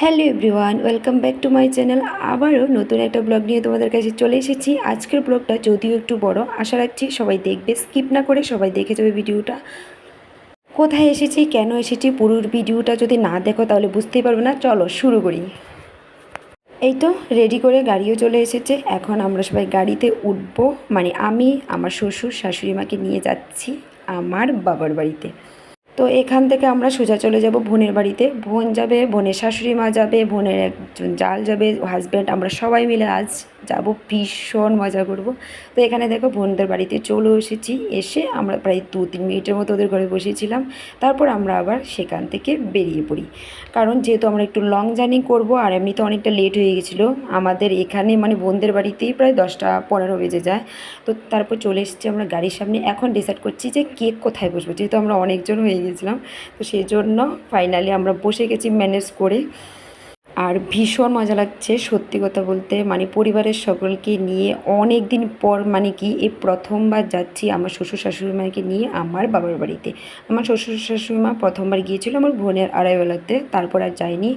Hello everyone, welcome back to my channel. আবারও নতুন একটা ব্লগ নিয়ে তোমাদের কাছে চলে এসেছি। আজকের ব্লগটা যদিও একটু বড়, আশা রাখছি সবাই দেখবে। স্কিপ না করে সবাই দেখে যাবে ভিডিওটা। কোথায় এসেছি, কেন এসেছি, পুরো ভিডিওটা যদি না দেখো তাহলে বুঝতেই পারবে না। চলো শুরু করি। এই তো রেডি করে গাড়িও চলে এসেছে। এখন আমরা সবাই গাড়িতে উঠবো। মানে আমি, আমার শ্বশুর শাশুড়ি মাকে নিয়ে যাচ্ছি আমার বাবার বাড়িতে। তো এখান থেকে আমরা সোজা চলে যাব বোনের বাড়িতে। বোন যাবে, বোনের শাশুড়ি মা যাবে, বোনের একজন জাল যাবে হাজব্যান্ড আমরা সবাই মিলে আজ যাব, ভীষণ মজা করব। তো এখানে দেখো বোনদের বাড়িতে চলে এসেছি, এসে আমরা প্রায় দু তিন মিনিটের মতো ওদের ঘরে বসেছিলাম। তারপর আমরা আবার সেখান থেকে বেরিয়ে পড়ি। কারণ যেহেতু আমরা একটু লং জার্নি করব, আর এমনিতে অনেকটা লেট হয়ে গেছিল, আমাদের এখানে মানে বোনদের বাড়িতেই প্রায় দশটা পনেরো বেজে যায়। তো তারপর চলে এসেছি আমরা গাড়ির সামনে। এখন ডিসাইড করছি যে কেক কোথায় বসবো, যেহেতু আমরা অনেকজন হয়ে গেছিলাম। তো সেই জন্য ফাইনালি আমরা বসে গেছি ম্যানেজ করে। আর ভীষণ মজা লাগছে, সত্যি কথা বলতে। মানে পরিবারের সকলকে নিয়ে অনেক দিন পর মানে কি, এই প্রথমবার যাচ্ছি আমার শ্বশুর শাশুড়ি মাকে নিয়ে আমার বাবার বাড়িতে। আমার শ্বশুর শাশুড়ি মা প্রথমবার গিয়েছিল আমার বোনের আড়াইবেলাতে তারপর আর যাইনি।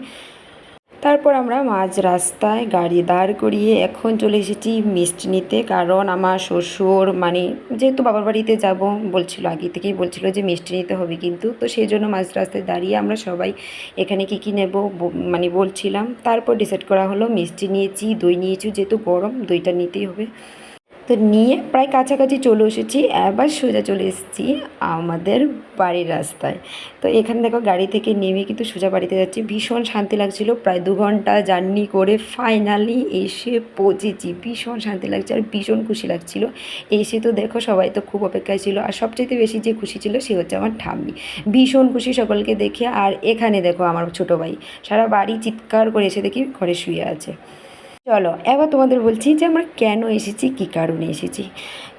তারপর আমরা মাঝ রাস্তায় গাড়ি দাঁড় করিয়ে এখন চলে এসেছি মিষ্টি নিতে, কারণ আমার শ্বশুর মানে যেহেতু বাবার বাড়িতে যাব, বলছিল, আগে থেকেই বলছিল যে মিষ্টি নিতে হবে কিন্তু, তো সেই জন্য মাঝ রাস্তায় দাঁড়িয়ে আমরা সবাই এখানে কী কী নেব মানে বলছিলাম। তারপর ডিসাইড করা হলো, মিষ্টি নিয়েছি, দই নিয়েছি, যেহেতু গরম, দইটা নিতেই হবে। তো নিয়ে প্রায় কাছাকাছি চলে এসেছি, এবার সোজা চলে এসেছি আমাদের বাড়ির রাস্তায়। তো এখানে দেখো গাড়ি থেকে নেমে কিন্তু সোজা বাড়িতে যাচ্ছি। ভীষণ শান্তি লাগছিল, প্রায় দু ঘণ্টা জার্নি করে ফাইনালি এসে পৌঁছেছি। ভীষণ শান্তি লাগছে আর ভীষণ খুশি লাগছিল। এসে তো দেখো সবাই তো খুব অপেক্ষায় ছিল আর সবচেয়ে বেশি যে খুশি ছিল সে হচ্ছে আমার ঠাম্মি। ভীষণ খুশি সকলকে দেখে আর এখানে দেখো আমার ছোটো ভাই। সারা বাড়ি চিৎকার করে এসে দেখি ঘরে শুয়ে আছে। চলো, এবার তোমাদের বলছি যে আমরা কেন এসেছি, কী কারণে এসেছি।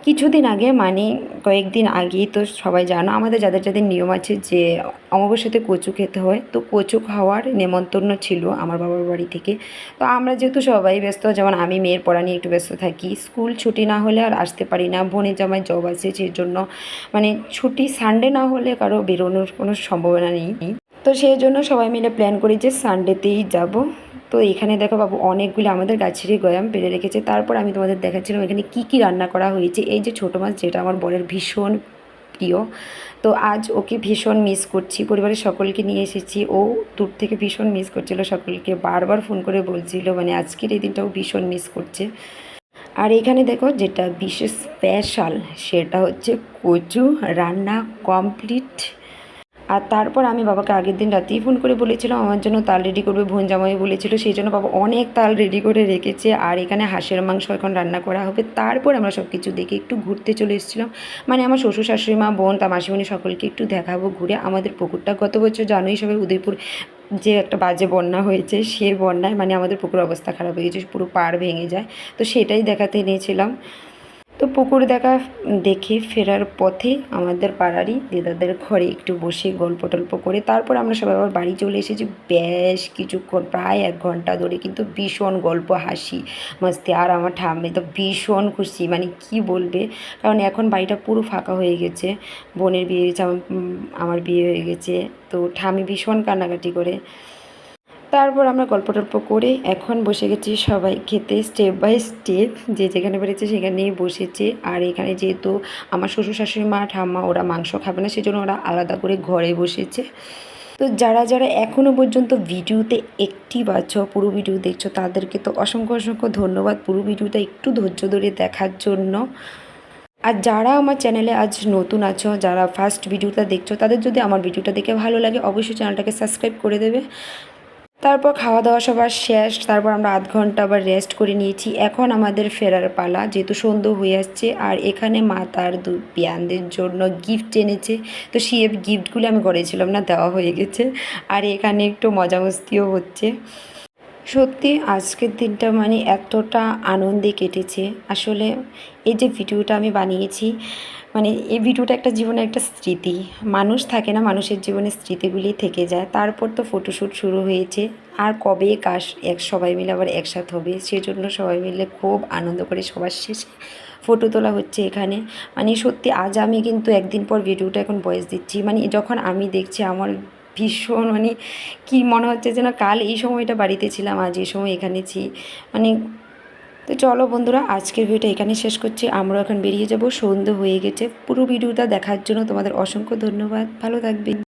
কিছুদিন আগে মানে কয়েকদিন আগেই তো সবাই জানো, আমাদের যাদের যাদের নিয়ম আছে যে অমাবস্যাতে কচু খেতে হয়, তো কচু খাওয়ার নেমন্তন্ন ছিল আমার বাবার বাড়ি থেকে। তো আমরা যেহেতু সবাই ব্যস্ত, যেমন আমি মেয়ের পড়া নিয়ে একটু ব্যস্ত থাকি, স্কুল ছুটি না হলে আর আসতে পারি না, বোনের জামায় জব আছে সেই জন্য মানে ছুটি সানডে না হলে কারও বেরোনোর কোনো সম্ভাবনা নেই। তো সেই জন্য সবাই মিলে প্ল্যান করি যে সানডেতেই যাব। তো এখানে দেখো বাবু, অনেকগুলো আমাদের গাছেরই গয়াম পেরে রেখেছে। তারপর আমি তোমাদের দেখাচ্ছিলাম এখানে কি কি রান্না করা হয়েছে। এই যে ছোটো মাছ, যেটা আমার বরের ভীষণ প্রিয়। তো আজ ওকে ভীষণ মিস করছি। পরিবারের সকলকে নিয়ে এসেছি। ও দূর থেকে ভীষণ মিস করছিল সকলকে। বারবার ফোন করে বলছিল মানে আজকের এই দিনটাও ভীষণ মিস করছে। আর এখানে দেখো যেটা বিশেষ স্পেশাল সেটা হচ্ছে কচু রান্না কমপ্লিট আর তারপর আমি বাবাকে আগের দিন রাতেই ফোন করে বলেছিলাম, আমার জন্য তাল রেডি করবে, বোন জামাই বলেছিল, সেই জন্য বাবা অনেক তাল রেডি করে রেখেছে। আর এখানে হাঁসের মাংস এখন রান্না করা হবে। তারপর আমরা সব কিছু দেখে একটু ঘুরতে চলে এসেছিলাম। মানে আমার শ্বশুর শাশুড়ি মা, বোন তার মাসিমণি সকলকে একটু দেখাবো, ঘুরে। আমাদের পুকুরটা গত বছর জানোই সবাই, উদয়পুর যে একটা বাজে বন্যা হয়েছে, সে বন্যায় মানে আমাদের পুকুর অবস্থা খারাপ হয়ে গেছে, পুরো পাড় ভেঙে যায়। তো সেটাই দেখাতে নিয়েছিলাম তো পুকুর দেখা দেখে ফেরার পথে আমাদের পাড়ারই দিদাদের ঘরে একটু বসে গল্প টল্প করে তারপর আমরা সবাই আবার বাড়ি চলে এসেছি। বেশ কিছুক্ষণ, প্রায় এক ঘণ্টা ধরে কিন্তু ভীষণ গল্প, হাসি, মাস্তি আর আমার ঠাম্মি তো ভীষণ খুশি। মানে কি বলবে? কারণ এখন বাড়িটা পুরো ফাঁকা হয়ে গেছে। বোনের বিয়ে হয়েছে, আমার বিয়ে হয়ে গেছে। তো ঠামি ভীষণ কান্নাকাটি করে। তারপর আমরা গল্প টল্প করে এখন বসে গেছি সবাই খেতে স্টেপ বাই স্টেপ যে যেখানে বেড়েছে সেখানেই বসেছে। আর এখানে যেহেতু আমার শ্বশুর শাশুড়ি মা, ঠাম্মা ওরা মাংস খাবে না, সেজন্য ওরা আলাদা করে ঘরে বসেছে। তো যারা যারা এখনও পর্যন্ত ভিডিওতে একটি বাচ্চ পুরো ভিডিও দেখছ, তাদেরকে তো অসংখ্য অসংখ্য ধন্যবাদ পুরো ভিডিওটা একটু ধৈর্য ধরে দেখার জন্য। আর যারা আমার চ্যানেলে আজ নতুন আছো, যারা ফার্স্ট ভিডিওটা দেখছ, তাদের যদি আমার ভিডিওটা দেখে ভালো লাগে, অবশ্যই চ্যানেলটাকে সাবস্ক্রাইব করে দেবে। তারপর খাওয়া দাওয়া সবার শেষ, তারপর আমরা আধ ঘণ্টা আবার রেস্ট করে নিয়েছি। এখন আমাদের ফেরার পালা, যেহেতু সন্ধ্যা হয়ে আসছে, আর এখানে মা তার দু পিয়ানদের জন্য গিফট এনেছে। তো সেই গিফটগুলো আমি করেছিলাম না, দেওয়া হয়ে গেছে। আর এখানে একটু মজা মস্তিও হচ্ছে। সত্যি আজকের দিনটা মানে এতটা আনন্দে কেটেছে। আসলে এই যে ভিডিওটা আমি বানিয়েছি মানে এই ভিডিওটা একটা জীবনের একটা স্মৃতি। মানুষ থাকে না, মানুষের জীবনে স্মৃতিগুলি থেকে যায়। তারপর তো ফটোশ্যুট শুরু হয়েছে। আর কবে কাশ এক সবাই মিলে আবার একসাথে হবে, সেজন্য সবাই মিলে খুব আনন্দ করে সবার শেষে ফটো তোলা হচ্ছে এখানে। মানে সত্যি আজ আমি কিন্তু একদিন পর ভিডিওটা এখন বয়স দিচ্ছি। মানে যখন আমি দেখছি আমার ভীষণ মানে কি মনে হচ্ছে যেন কাল এই সময়টা বাড়িতে ছিলাম, আজ এই সময় এখানে ছি। মানে তো চলো বন্ধুরা, আজকের ভিডিওটা এখানে শেষ করছি। আমরা এখন বেরিয়ে যাব। সন্ধ্যে হয়ে গেছে। পুরো ভিডিওটা দেখার জন্য তোমাদের অসংখ্য ধন্যবাদ। ভালো থাকবে